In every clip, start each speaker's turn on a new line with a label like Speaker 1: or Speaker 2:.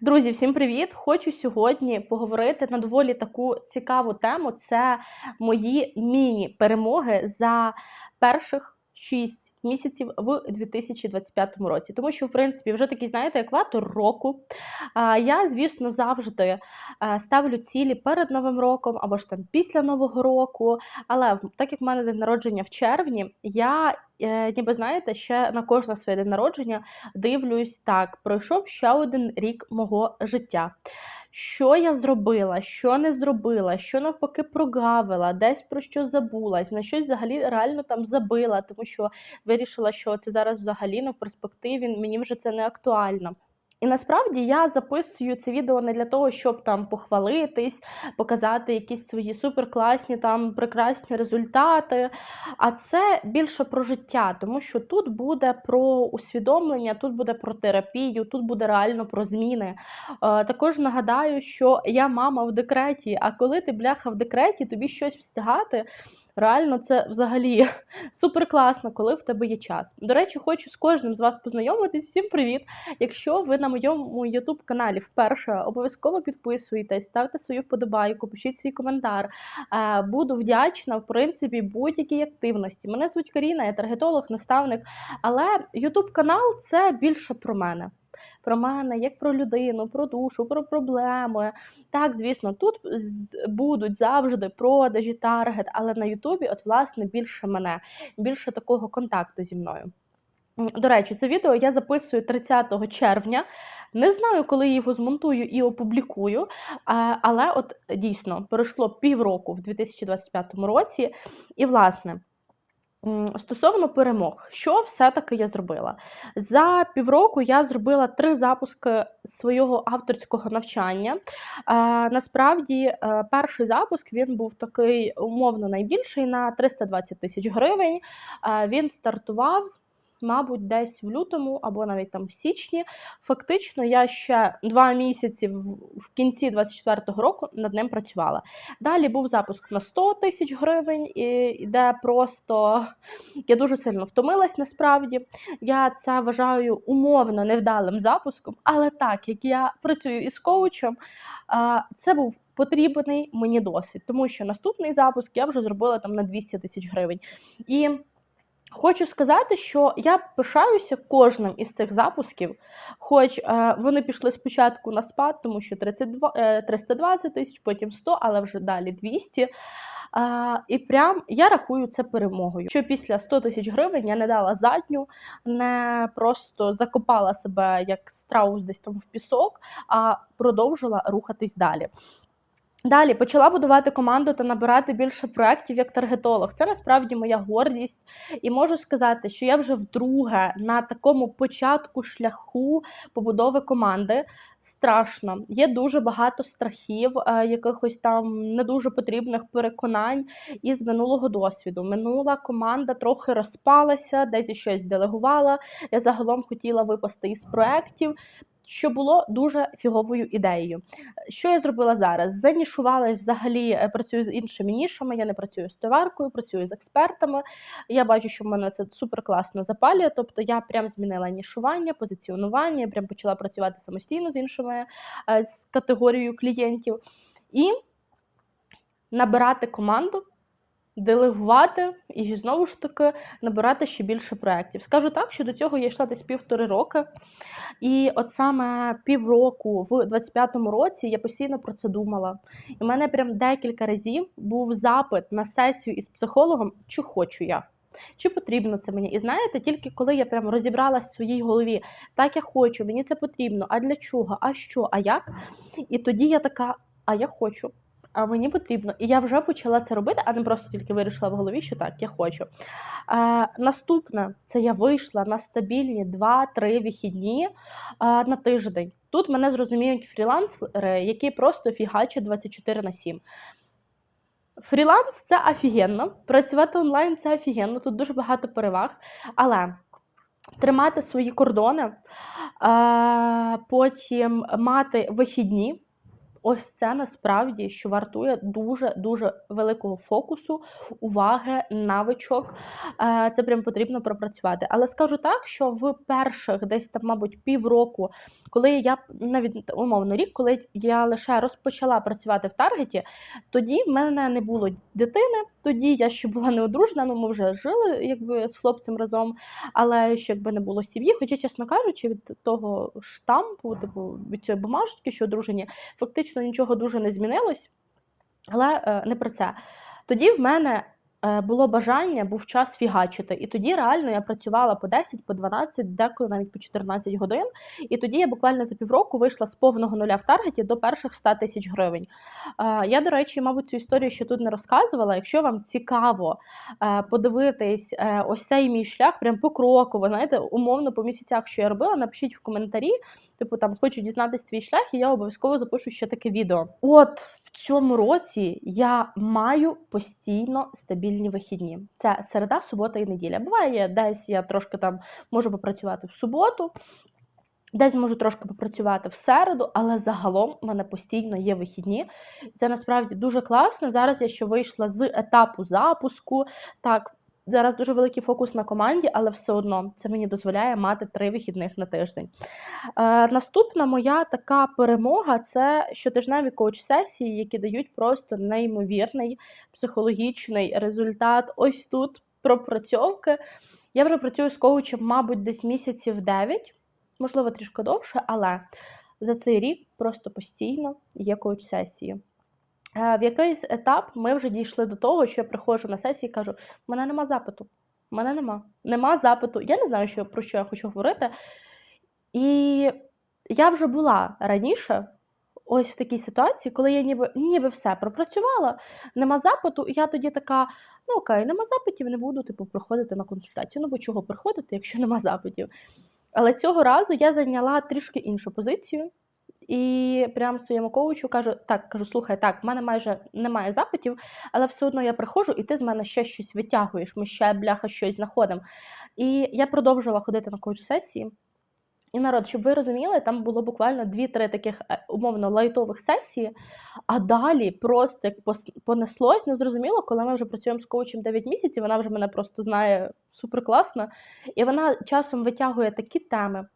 Speaker 1: Друзі, всім привіт! Хочу сьогодні поговорити на доволі таку цікаву тему. Це мої міні-перемоги за перших 6 місяців в 2025 році. Тому що, в принципі, вже такий, знаєте, екватор року. Я, звісно, завжди е, ставлю цілі перед Новим роком або ж там після Нового року. Але так як в мене день народження в червні, я. е, Ніби знаєте, ще на кожне своє день народження дивлюсь так, пройшов ще один рік мого життя. Що я зробила, що не зробила, що навпаки прогавила, десь про що забулась, на щось взагалі реально там забила, тому що вирішила, що це зараз взагалі ну, в перспективі мені вже це не актуально. І насправді я записую це відео не для того, щоб там похвалитись, показати якісь свої суперкласні, там прекрасні результати. А це більше про життя, тому що тут буде про усвідомлення, тут буде про терапію, тут буде реально про зміни. Е, також нагадаю, що я мама в декреті, а коли ти бляха в декреті, тобі щось встигати. Реально, це взагалі супер класно, коли в тебе є час. До речі, хочу з кожним з вас познайомитись. Всім привіт! Якщо ви на моєму youtube каналі вперше обов'язково підписуєтесь, ставте свою вподобайку, пишіть свій коментар. Е, Буду вдячна, в принципі, будь-якій активності. Мене звуть Каріна, я таргетолог, наставник. Але youtube канал це більше про мене. Про мене, як про людину, про душу, про проблеми. Так, звісно, тут будуть завжди продажі, таргет, але на Ютубі, от, власне, більше мене, більше такого контакту зі мною. До речі, це відео я записую 30 червня. Не знаю, коли його змонтую і опублікую, але от дійсно пройшло півроку в 2025 році, і власне. Стосовно перемог, що все-таки я зробила? За півроку я зробила три запуски свого авторського навчання. Насправді, е, перший запуск він був такий умовно найбільший на 320 тисяч гривень. Він стартував. Мабуть, десь в лютому або навіть там в січні. Фактично, я ще два місяці в кінці 24-го року над ним працювала. Далі був запуск на 100 тисяч гривень, і де просто я дуже сильно втомилась насправді. Я це вважаю умовно невдалим запуском, але так як я працюю із коучем, це був потрібний мені досвід, тому що наступний запуск я вже зробила там на 200 тисяч гривень. І Хочу сказати, що я пишаюся кожним із цих запусків, хоч е, вони пішли спочатку на спад, тому що 32, е, 320 тисяч, потім 100, але вже далі 200. Е, і прям я рахую це перемогою. Що після 100 тисяч гривень я не дала задню, не просто закопала себе як страус десь там в пісок, а продовжила рухатись далі. Далі почала будувати команду та набирати більше проєктів як таргетолог. Це насправді моя гордість, і можу сказати, що я вже вдруге на такому початку шляху побудови команди. Страшно, є дуже багато страхів, е, якихось там не дуже потрібних переконань із минулого досвіду. Минула команда трохи розпалася, десь щось делегувала. Я загалом хотіла випасти із проєктів, що було дуже фіговою ідеєю. Що я зробила зараз? Занішувалась взагалі, е, працюю з іншими нішами. Я не працюю з товаркою, працюю з експертами. Я бачу, що в мене це супер класно запалює. Тобто я прям змінила нішування, позиціонування, прям почала працювати самостійно з іншими е, з категорією клієнтів і набирати команду. Делегувати і знову ж таки набирати ще більше проєктів. Скажу так, що до цього я йшла десь півтори роки, і от саме півроку в 25-му році я постійно про це думала. І в мене прям декілька разів був запит на сесію із психологом, чи хочу я. Чи потрібно це мені? І знаєте, тільки коли я прям розібралась в своїй голові, так я хочу, мені це потрібно, а для чого, а що, а як? І тоді я така, а я хочу, а мені потрібно. І я вже почала це робити, а не просто тільки вирішила в голові, що так, я хочу. Е, наступне це я вийшла на стабільні 2-3 вихідні е, на тиждень. Тут мене зрозуміють фрілансери, які просто фігачать 24 на 7. Фріланс це офігенно. Працювати онлайн це офігенно. Тут дуже багато переваг. Але тримати свої кордони, потім мати вихідні. Ось це насправді що вартує дуже дуже великого фокусу, уваги, навичок. Е, Це прям потрібно пропрацювати. Але скажу так, що в перших десь там, мабуть, півроку, коли я навіть умовно рік, коли я лише розпочала працювати в таргеті, тоді в мене не було дитини. Тоді я ще була не одружена, ну ми вже жили якби з хлопцем разом, але ще якби не було сім'ї. Хоча, чесно кажучи, від того штампу, типу від цієї бумажки, що одружені, фактично нічого дуже не змінилось, але е, не про це. Тоді в мене було бажання, був час фігачити. І тоді реально я працювала по 10, по 12, деколи навіть по 14 годин. І тоді я буквально за півроку вийшла з повного нуля в таргеті до перших 100 тисяч гривень. Е, Я, до речі, мабуть, цю історію ще тут не розказувала. Якщо вам цікаво е, подивитись е, ось цей мій шлях, прям покроково, знаєте, умовно по місяцях, що я робила, напишіть в коментарі. Типу там хочу дізнатись твій шлях, і я обов'язково запишу ще таке відео. От цьому році я маю постійно стабільні вихідні. Це середа, субота і неділя. Буває, десь я трошки там можу попрацювати в суботу. Десь можу трошки попрацювати в середу, але загалом в мене постійно є вихідні. Це насправді дуже класно. Зараз я ще вийшла з етапу запуску. Так, зараз дуже великий фокус на команді, але все одно це мені дозволяє мати три вихідних на тиждень. Е, наступна моя така перемога це щотижневі коуч-сесії, які дають просто неймовірний психологічний результат. Ось тут пропрацьовки. Я вже працюю з коучем, мабуть, десь місяців 9, можливо, трішки довше, але за цей рік просто постійно є коуч-сесії. Е, В якийсь етап ми вже дійшли до того, що я приходжу на сесії і кажу: мене нема запиту. Мене нема. Нема запиту. Я не знаю, що, про що я хочу говорити. І я вже була раніше ось в такій ситуації, коли я ніби, ніби все пропрацювала, нема запиту, і я тоді така: ну окей, нема запитів, не буду типу, приходити на консультацію. Ну бо чого приходити, якщо нема запитів? Але цього разу я зайняла трішки іншу позицію. І прямо своєму коучу кажу: так, кажу, слухай, так, в мене майже немає запитів, але все одно я приходжу, і ти з мене ще щось витягуєш, ми ще бляха щось знаходимо. І я продовжила ходити на коуч-сесії. І народ, щоб ви розуміли, там було буквально 2-3 таких е, умовно лайтових сесії, а далі просто як понеслось, ну зрозуміло, коли ми вже працюємо з коучем 9 місяців, вона вже мене просто знає супер класно. І вона часом витягує такі теми.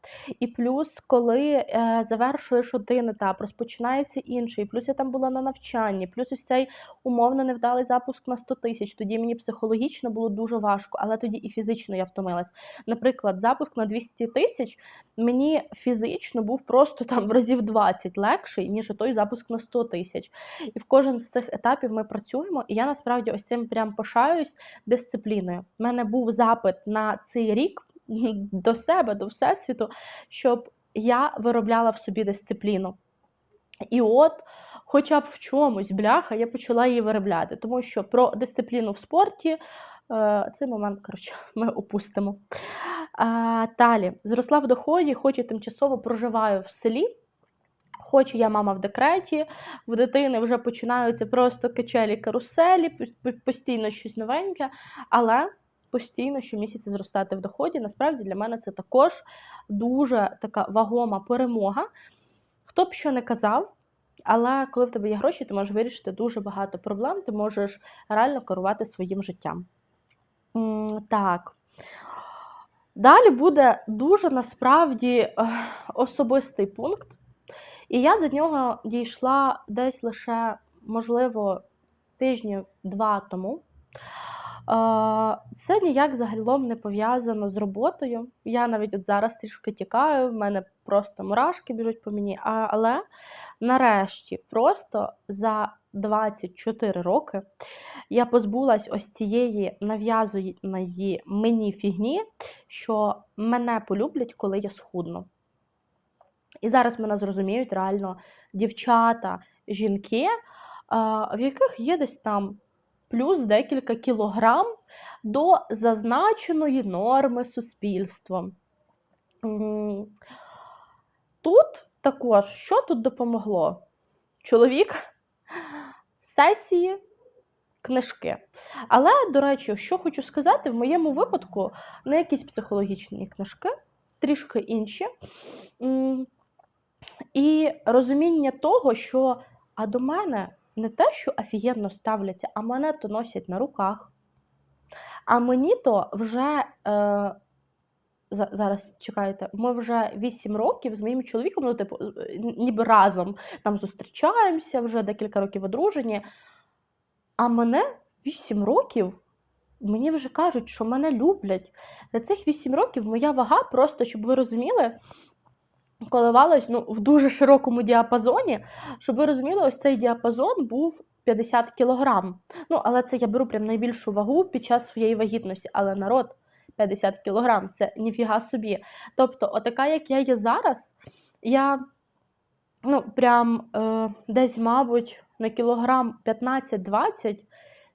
Speaker 1: І плюс, коли е, завершуєш один етап, розпочинається інший, плюс я там була на навчанні, плюс ось цей умовно невдалий запуск на 100 тисяч. Тоді мені психологічно було дуже важко, але тоді і фізично я втомилась. Наприклад, запуск на 200 тисяч мені фізично був просто там в разів 20 легший, ніж той запуск на 100 тисяч. І в кожен з цих етапів ми працюємо, і я насправді ось цим прям пишаюсь дисципліною. У мене був запит на цей рік до себе, до всесвіту, щоб я виробляла в собі дисципліну. І от, хоча б в чомусь бляха, я почала її виробляти, тому що про дисципліну в спорті е, цей момент, коротше, ми опустимо. Далі, зросла в доході, хоч і тимчасово проживаю в селі. Хоч я мама в декреті, в дитини вже починаються просто качелі каруселі, постійно щось новеньке, але постійно щомісяця зростати в доході. Насправді для мене це також дуже така вагома перемога. Хто б що не казав, але коли в тебе є гроші, ти можеш вирішити дуже багато проблем, ти можеш реально керувати своїм життям. Так. Далі буде дуже насправді е, особистий пункт, і я до нього дійшла десь лише, можливо, тижнів два тому. Це ніяк загалом не пов'язано з роботою. Я навіть от зараз трішки тікаю, в мене просто мурашки біжуть по мені. Але нарешті, просто за 24 роки я позбулась ось цієї нав'язаної мені фігні, що мене полюблять, коли я схудну. І зараз мене зрозуміють реально дівчата, жінки, в яких є десь там плюс декілька кілограм до зазначеної норми суспільством. Тут також, що тут допомогло? Чоловік, сесії, книжки. Але, до речі, що хочу сказати, в моєму випадку не якісь психологічні книжки, трішки інші. І розуміння того, що А до мене не те, що офігенно ставляться, а мене то носять на руках. А мені то вже е, зараз чекайте, ми вже 8 років з моїм чоловіком, ну, типу, е, ніби разом там зустрічаємося, вже декілька років одружені. А мене 8 років, мені вже кажуть, що мене люблять. За цих 8 років моя вага, просто щоб ви розуміли, коливалась ну, в дуже широкому діапазоні. Щоб ви розуміли, ось цей діапазон був 50 кілограм. Ну, але це я беру прям найбільшу вагу під час своєї вагітності. Але народ 50 кілограм це ніфіга собі. Тобто, отака, як я є зараз, я ну, прям е, десь, мабуть, на кілограм 15-20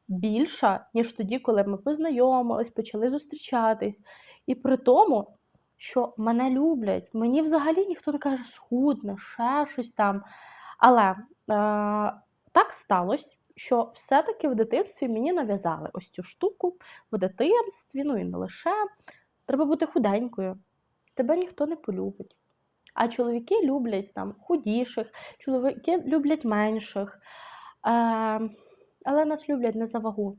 Speaker 1: більша, ніж тоді, коли ми познайомились, почали зустрічатись. І при тому, що мене люблять, мені взагалі ніхто не каже схудне, ще щось там. Але е, так сталося, що все-таки в дитинстві мені нав'язали ось цю штуку в дитинстві, ну і не лише. Треба бути худенькою. Тебе ніхто не полюбить. А чоловіки люблять там худіших, чоловіки люблять менших. Е, але нас люблять не за вагу.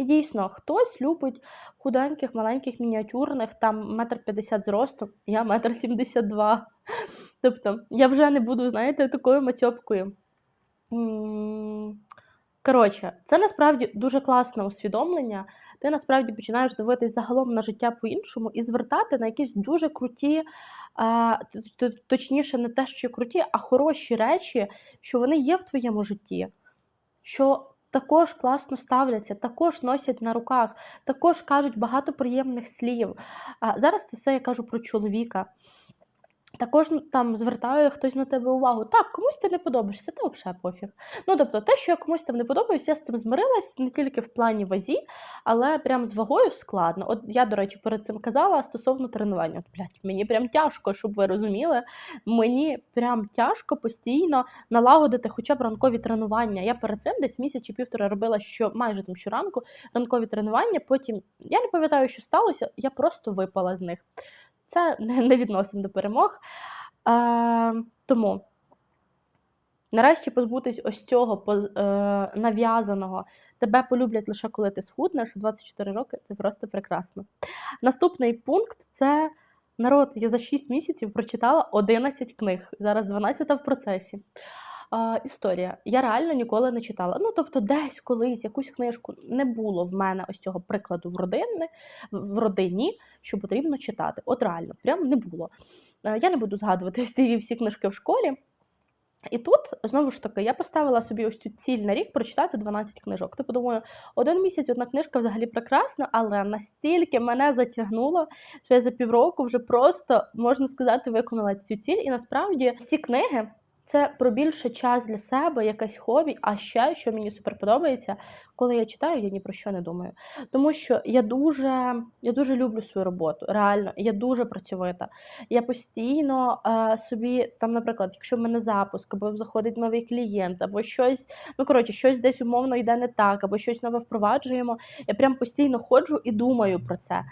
Speaker 1: І дійсно, хтось любить худеньких, маленьких, мініатюрних, там метр п'ятдесят зросту, я метр сімдесят два. Тобто, я вже не буду, знаєте, такою мацьопкою. Коротше, це насправді дуже класне усвідомлення. Ти насправді починаєш дивитись загалом на життя по-іншому і звертати на якісь дуже круті, точніше, не те, що круті, а хороші речі, що вони є в твоєму житті, що також класно ставляться, також носять на руках, також кажуть багато приємних слів. А, зараз це все я кажу про чоловіка. Також там звертає хтось на тебе увагу. Так, комусь ти не подобаєшся, та взагалі пофіг. Ну, тобто, те, що я комусь там не подобаюсь, я з цим змирилась не тільки в плані вазі, але прям з вагою складно. От я, до речі, перед цим казала стосовно тренування. От, блядь, мені прям тяжко, щоб ви розуміли. Мені прям тяжко постійно налагодити хоча б ранкові тренування. Я перед цим десь місяць чи півтора робила що майже там щоранку ранкові тренування. Потім я не пам'ятаю, що сталося, я просто випала з них. Це не, відносимо до перемог. Тому нарешті позбутись ось цього е, нав'язаного. Тебе полюблять лише коли ти схуднеш. 24 роки це просто прекрасно. Наступний пункт це народ. Я за 6 місяців прочитала 11 книг. Зараз 12 в процесі. Історія. Я реально ніколи не читала. Ну, тобто, десь колись якусь книжку не було в мене ось цього прикладу в родині, в родині, що потрібно читати. От реально, прям не було. Е, Я не буду згадувати ті всі книжки в школі. І тут, знову ж таки, я поставила собі ось цю ціль на рік прочитати 12 книжок. Типу думаю, один місяць одна книжка взагалі прекрасна, але настільки мене затягнуло, що я за півроку вже просто, можна сказати, виконала цю ціль. І насправді ці книги це про більше час для себе, якесь хобі. А ще, що мені супер подобається, коли я читаю, я ні про що не думаю. Тому що я дуже, я дуже люблю свою роботу. Реально, я дуже працьовита. Я постійно е, собі, там, наприклад, якщо в мене запуск, або заходить новий клієнт, або щось, ну коротше, щось десь умовно йде не так, або щось нове впроваджуємо. Я прям постійно ходжу і думаю про це.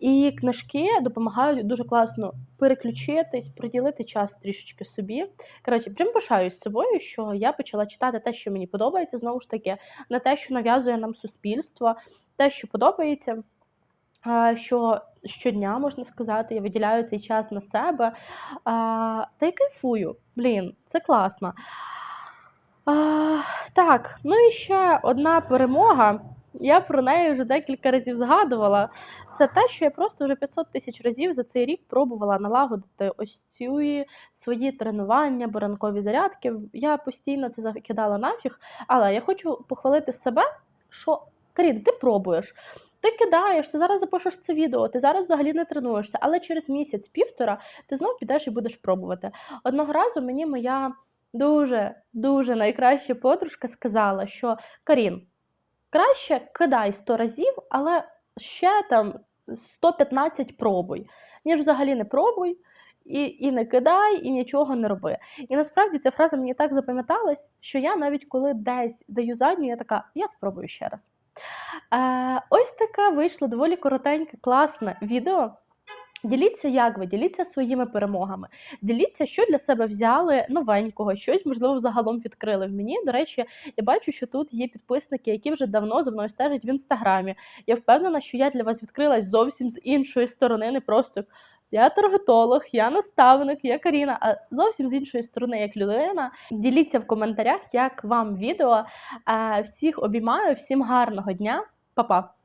Speaker 1: І книжки допомагають дуже класно переключитись, приділити час трішечки собі. Коротше, прям пишаюсь собою, що я почала читати те, що мені подобається, знову ж таки, не те, що нав'язує нам суспільство, те, що подобається. Що щодня можна сказати, я виділяю цей час на себе. Та й кайфую. Блін, це класно. Так, ну і ще одна перемога. Я про неї вже декілька разів згадувала. Це те, що я просто вже 500 тисяч разів за цей рік пробувала налагодити ось ці свої тренування, баранкові зарядки. Я постійно це закидала нафіг, але я хочу похвалити себе, що Карін, ти пробуєш. Ти кидаєш, ти зараз запишеш це відео, ти зараз взагалі не тренуєшся, але через місяць-півтора ти знов підеш і будеш пробувати. Одного разу мені моя дуже дуже найкраща подружка сказала, що Карін, краще кидай 100 разів, але ще там 115 пробуй, ніж взагалі не пробуй. І і не кидай, і нічого не роби. І насправді ця фраза мені так запам'яталась, що я навіть коли десь даю задню, я така, я спробую ще раз. Е, Ось таке вийшло доволі коротеньке, класне відео. Діліться, як ви, діліться своїми перемогами. Діліться, що для себе взяли новенького, щось, можливо, загалом відкрили в мені. До речі, я бачу, що тут є підписники, які вже давно за мною стежать в інстаграмі. Я впевнена, що я для вас відкрилась зовсім з іншої сторони, не просто. Я таргетолог, я наставник, я Каріна, а зовсім з іншої сторони, як людина. Діліться в коментарях, як вам відео. Е, Всіх обіймаю, всім гарного дня, Па-па!